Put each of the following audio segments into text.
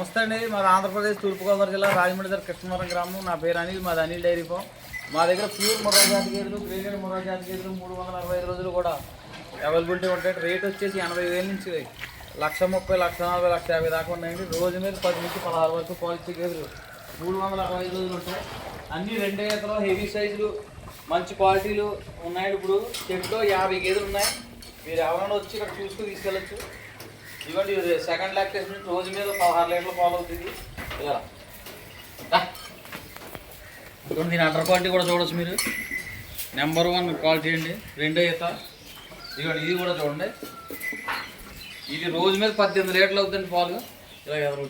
నమస్తే అండి. మాది ఆంధ్రప్రదేశ్ తూర్పుగోదావరి జిల్లా రాజమండ్రి దగ్గర కృష్ణవరం గ్రామం. నా పేరు అనిల్ మాది అనిల్ డైరీ ఫామ్. మా దగ్గర ప్యూర్ ముర్రా జాతి గేదెలు గ్రేడెడ్ ముర్రా జాతి గేదెలు మూడు వందల అరవై ఐదు రోజులు కూడా అవైలబిలిటీ ఉంటాయి. రేట్ వచ్చేసి ఎనభై వేల నుంచి లక్ష ముప్పై లక్ష నలభై లక్ష యాభై దాకా ఉన్నాయండి. రోజు మీద పది నుంచి పదహారు వరకు పాలిసీ గేదెలు మూడు వందల అరవై ఐదు రోజులు ఉంటాయి. అన్ని రెండే ఈతలు హెవీ సైజులు మంచి క్వాలిటీలు ఉన్నాయి ఇప్పుడు చెట్లో యాభై గేదెలు ఉన్నాయి. మీరు ఎవరైనా వచ్చి ఇక్కడ చూసుకుని తీసుకెళ్ళచ్చు. ఇవ్వండి ఇది సెకండ్ లాక్టేషన్ రోజు మీద పదహారు లీటర్లు పాలు అవుతుంది. ఇలా రా. ఇదిగోండి దీని అండర్ క్వాలిటీ కూడా చూడొచ్చు మీరు. నెంబర్ వన్ క్వాలిటీ అండి. రెండో ఈత. ఇదిగోండి ఇది కూడా చూడండి. ఇది రోజు మీద పద్దెనిమిది లీటర్లు అవుతుంది పాలు ఇలా ఎదురు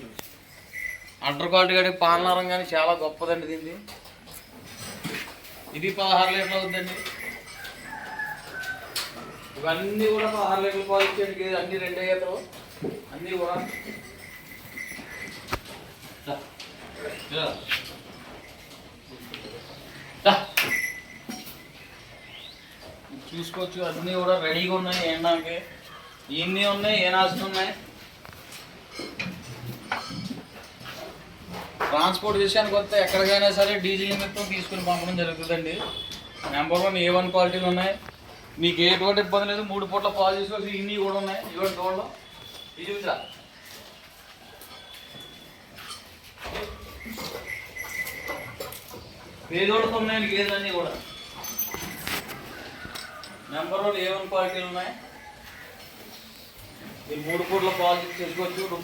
అండర్ క్వాలిటీ కానీ పాలనారం కానీ చాలా గొప్పదండి దీన్ని ఇది పదహారు లీటర్లు అవుతుందండి. ఇవన్నీ కూడా పదహారు లీటర్లు పాలు ఇచ్చేయండి అన్ని రెండే ఈతలు. అన్నీ కూడా. చూసుకోవచ్చు అన్నీ కూడా రెడీగా ఉన్నాయి ఏండానికి ఇన్ని ఉన్నాయి ఏనాల్సి ఉన్నాయి ట్రాన్స్పోర్ట్ విషయానికి వస్తే ఎక్కడికైనా సరే డీజిల్ నిమిత్తం తీసుకుని పంపడం జరుగుతుందండి. నెంబర్ వన్ ఏ వన్ క్వాలిటీలు ఉన్నాయి. మీకు ఎటువంటి ఇబ్బంది లేదు. మూడు పూట్ల పాలు చేసుకోవచ్చు ఇన్ని కూడా ఉన్నాయి. ఇవ్వండి చూడడం. ఇది చూసా పేదోడు ఉన్నాయండి గేదెలన్నీ కూడా నెంబర్ వన్ ఏ వన్ క్వాలిటీలు ఉన్నాయి? మీరు మూడు పూట్ల పాలసీ చేసుకోవచ్చు ఇప్పుడు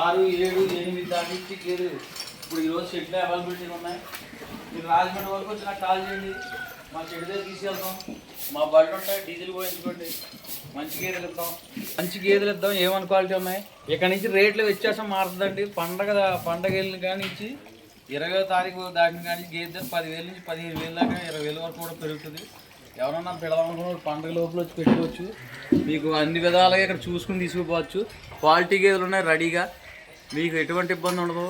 ఆరు ఏడు ఎనిమిది దాని నుంచి ఇప్పుడు ఈరోజు షెడ్లు అవైలబిలిటీ ఉన్నాయి. మీరు రాజమండ్రి వరకు వచ్చి నాకు కాల్ చేయండి. మా చెడు దగ్గర తీసుకెళ్తాం. మా బళ్ళు ఉంటాయి డీజిల్ పోయించుకోండి. మంచి గేదెలు ఇద్దాం. మంచి గేదెలు ఇద్దాం ఏమని క్వాలిటీ ఉన్నాయి? ఇక్కడ నుంచి రేట్లు వ్యత్యాసం మారుతుందండి. పండగ పండగ వెళ్ళిన కాడి నుంచి ఇరవై తారీఖు దాటిన కానీ గేదె పదివేలు నుంచి పదిహేను వేలు దాకా ఇరవై వేల వరకు కూడా పెరుగుతుంది. ఎవరన్నా పెడదామనుకున్న పండుగ లోపల వచ్చి పెట్టుకోవచ్చు. మీకు అన్ని విధాలుగా ఇక్కడ చూసుకుని తీసుకుపోవచ్చు. క్వాలిటీ గేదెలు ఉన్నాయి రెడీగా. మీకు ఎటువంటి ఇబ్బంది ఉండదు.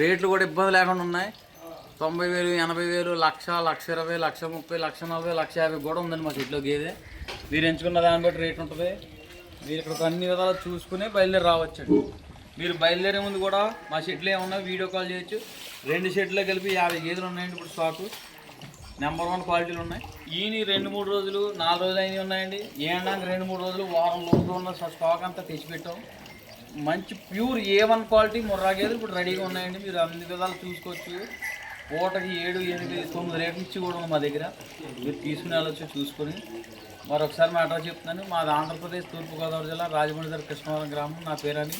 రేట్లు కూడా ఇబ్బంది లేకుండా ఉన్నాయి. తొంభై వేలు ఎనభై వేలు లక్ష లక్ష ఇరవై లక్ష ముప్పై లక్ష నలభై లక్ష యాభై కూడా ఉందండి మా చెట్లో గేదె. మీరు ఎంచుకున్న దాన్ని బట్టి రేట్ ఉంటుంది. మీరు ఇక్కడ అన్ని విధాలు చూసుకుని బయలుదేరి రావచ్చండి. మీరు బయలుదేరే ముందు కూడా మా షెడ్లు ఏమన్నా వీడియో కాల్ చేయొచ్చు. రెండు షెడ్లో కలిపి యాభై గేదెలు ఉన్నాయండి ఇప్పుడు స్టాకు నెంబర్ వన్ క్వాలిటీలు ఉన్నాయి. ఈయన రెండు మూడు రోజులు నాలుగు రోజులు అయినవి ఉన్నాయండి. ఏడాకి రెండు మూడు రోజులు వారం లోపల ఉన్న స్టాక్ అంతా తెచ్చిపెట్టాం. మంచి pure A one quality Murrah గేదెలు ఇప్పుడు రెడీగా ఉన్నాయండి. మీరు అన్ని విధాలు చూసుకోవచ్చు. పూటకి ఏడు ఎనిమిది తొమ్మిది రేట్ల ఇచ్చి కూడా మా దగ్గర. మీరు తీసుకుని వెళ్ళొచ్చు చూసుకొని. మరొకసారి మా అడ్రస్ చెప్తున్నాను. మాది ఆంధ్రప్రదేశ్ తూర్పుగోదావరి జిల్లా రాజమండ్రి దగ్గర కృష్ణవరం గ్రామం. నా పేరని.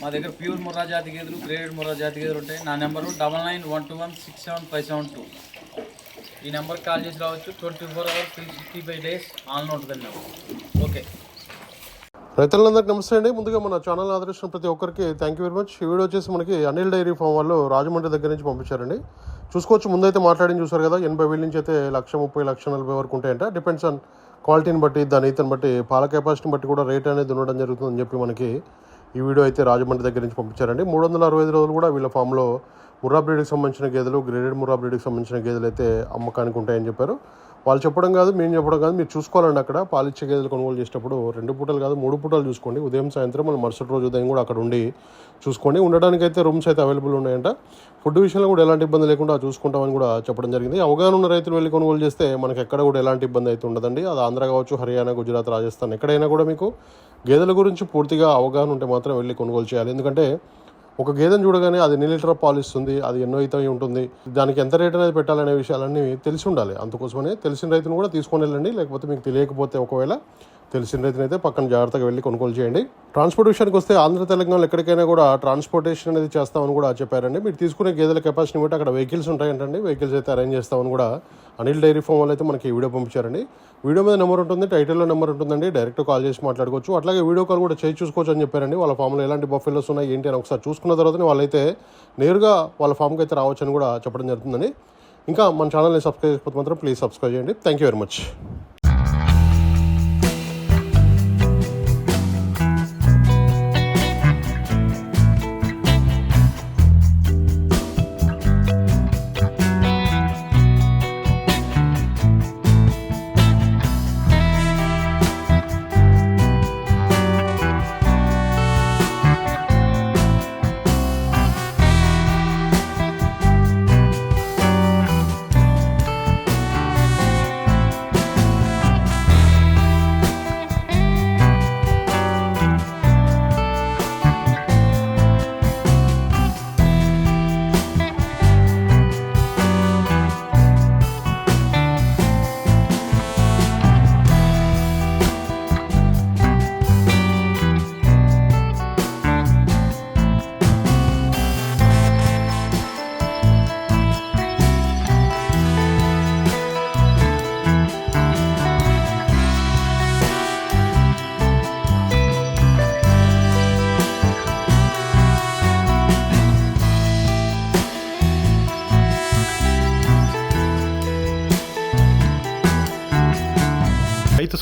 మా దగ్గర ప్యూర్ ముర్రా జాతి గేదెలు గ్రేడెడ్ ముర్రా జాతి గేదెలు ఉంటాయి. నా number double nine one two one six seven five seven two. ఈ నెంబర్కి కాల్ చేసి రావచ్చు. Twenty four hours three sixty five days ఆన్లో ఉంటుందండి ఓకే. రైతులందరికీ నమస్తే అండి. ముందుగా మన ఛానల్ ఆదరించిన ప్రతి ఒక్కరికి థ్యాంక్ యూ వెరీ మచ్ ఈ వీడియో వచ్చేసి మనకి అనిల్ డైరీ ఫామ్ వాళ్ళు రాజమండ్రి దగ్గర నుంచి పంపించారండి. చూసుకోవచ్చు ముందైతే మాట్లాడి చూసారు కదా ఎనభై వేల నుంచి అయితే లక్ష ముప్పై లక్ష నలభై వరకు ఉంటాయంట. డిపెండ్స్ ఆన్ క్వాలిటీని బట్టి దాని ఇతను బట్టి పాల కెపాసిటీని బట్టి కూడా రేట్ అనేది ఉండడం జరుగుతుందని చెప్పి మనకి ఈ వీడియో అయితే రాజమండ్రి దగ్గర నుంచి పంపించారండి. మూడు వందల అరవై ఐదు రోజులు కూడా వీళ్ళ ఫామ్లో ముర్రా బ్రీడ్కి సంబంధించిన గేదెలు గ్రేడెడ్ ముర్రా బ్రీడ్కి సంబంధించిన గేదెలు అయితే అమ్మకానికి ఉంటాయని చెప్పారు. వాళ్ళు చెప్పడం కాదు మేము చెప్పడం కాదు మీరు చూసుకోవాలండి అక్కడ. పాలిచ్చే గేదెలు కొనుగోలు చేసేటప్పుడు రెండు పూటలు కాదు మూడు పూటలు చూసుకోండి. ఉదయం సాయంత్రం మళ్ళీ మరుసటి రోజు ఉదయం కూడా అక్కడ ఉండి చూసుకోండి. ఉండడానికి అయితే రూమ్స్ అయితే అవైలబుల్ ఉన్నాయంట. ఫుడ్ విషయంలో కూడా ఎలాంటి ఇబ్బంది లేకుండా చూసుకుంటామని కూడా చెప్పడం జరిగింది. అవగాహన ఉన్న రైతులు వెళ్ళి కొనుగోలు చేస్తే మనకి ఎక్కడ కూడా ఎలాంటి ఇబ్బంది అయితే ఉండదండి. అది ఆంధ్ర కావచ్చు హర్యానా గుజరాత్ రాజస్థాన్ ఎక్కడైనా కూడా మీకు గేదెల గురించి పూర్తిగా అవగాహన ఉంటే మాత్రం వెళ్ళి కొనుగోలు చేయాలి. ఎందుకంటే ఒక గేదెను చూడగానే అది ఎన్ని లీటర్ పాలు ఇస్తుంది అది ఎన్నో అయితే ఉంటుంది. దానికి ఎంత రేట్ అనేది పెట్టాలనే విషయాలన్నీ తెలిసి ఉండాలి. అందుకోసమనే తెలిసిన రైతును కూడా తీసుకొని వెళ్ళండి లేకపోతే మీకు తెలియకపోతే ఒకవేళ తెలిసిన రైతునైతే పక్కన జాగ్రత్తగా వెళ్ళి కొనుగోలు చేయండి. ట్రాన్స్పోర్ట్ విషయానికి వస్తే ఆంధ్ర తెలంగాణలో ఎక్కడికైనా కూడా ట్రాన్స్పోర్టేషన్ అనేది చేస్తామని కూడా చెప్పారండి. మీరు తీసుకునే గేదెల కెపాసిటీ బట్టి అక్కడ వెహికల్స్ ఉంటాయంటండి. వెహికల్స్ అయితే అరేంజ్ చేస్తామని కూడా అనిల్ డైరీ ఫామ్ వాళ్ళు అయితే మనకి వీడియో పంపించారండి. వీడియో మీద నెంబర్ ఉంటుంది టైటిల్లో నెంబర్ ఉంటుందండి. డైరెక్ట్ కాల్ చేసి మాట్లాడుకోవచ్చు. అట్లాగే వీడియో కాల్ కూడా చేసి చూసుకోవచ్చు అని చెప్పారండి. వాళ్ళ ఫామ్లో ఎలాంటి బఫెలోస్ ఉన్నాయి ఏంటి అని ఒకసారి చూసుకున్న తర్వాతనే వాళ్ళైతే నేరుగా వాళ్ళ ఫామ్కి అయితే రావచ్చు అని కూడా చెప్పడం జరుగుతుందండి. ఇంకా మన ఛానల్ని సబ్స్క్రైబ్ చేయకపోతే మాత్రం ప్లీజ్ సబ్స్క్రైబ్ చేయండి. Thank you very much.